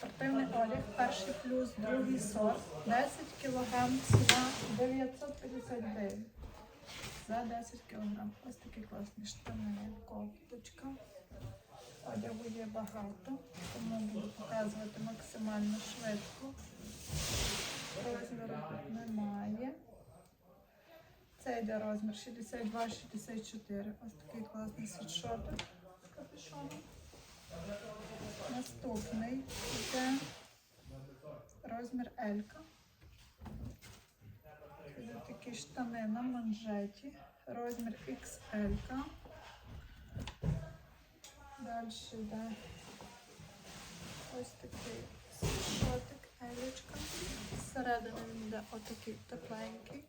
Спортивний одяг, перший плюс, другий сорт, 10 кг, ціна 950 гривень. За 10 кг. Ось такі класні штани, кофточка. Одягу є багато, тому буду показувати максимально швидко. Розміру немає. Це йде розмір 62-64. Ось такий класний світшотик з капюшоном. Наступний йде розмір Елька. Це такі штани на манжеті. Розмір XL. Далі йде ось такий світшотик Елечка. Зсередини він йде отакий тепленький.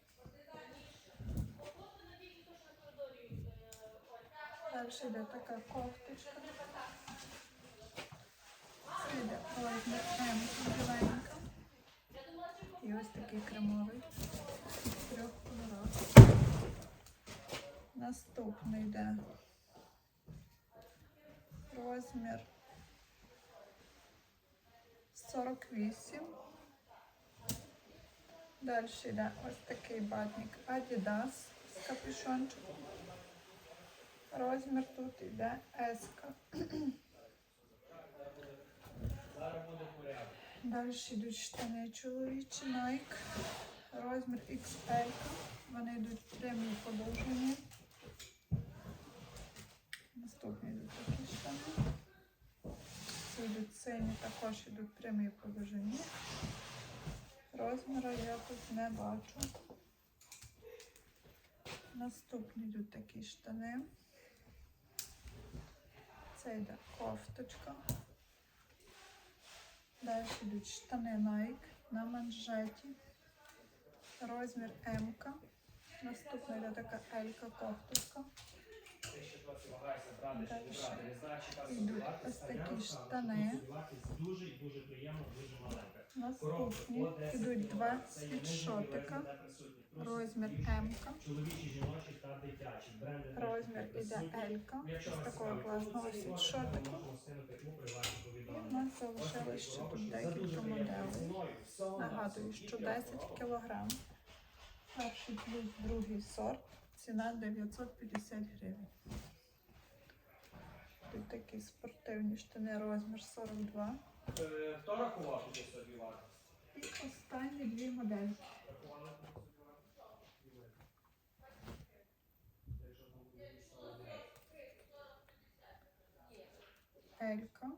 Далі йде така кофточка. Це йде розмір М біленька. Ось такий кремовий з трьох кольорів. Наступний йде розмір 48. Далі йде ось такий батник Adidas з капюшончиком. Розмір тут йде S. Далі йдуть штани чоловічі Nike. Розмір XL. Вони йдуть прямі подовжені. Наступні йдуть такі штани. Ці йдуть сині, також йдуть прямі по довжині. Розміру я тут не бачу. Наступні йдуть такі штани. Це йде кофточка. Далі йдуть штани Nike на манжеті. Розмір М. Наступна йде така Елька кофточка. Далі йдуть ось такі штани. Наступні йдуть два світшотика. Розмір М. Розмір іде. Елька. Ось такого класного світшотику. Залишилось ще тут декілька моделей. Нагадую, що І 10 кг. Перший плюс другий сорт. Ціна 950 гривень. Тут такі спортивні штани, розмір 42. Е, Хто рахував собі вартість? І останні дві 49. Елька.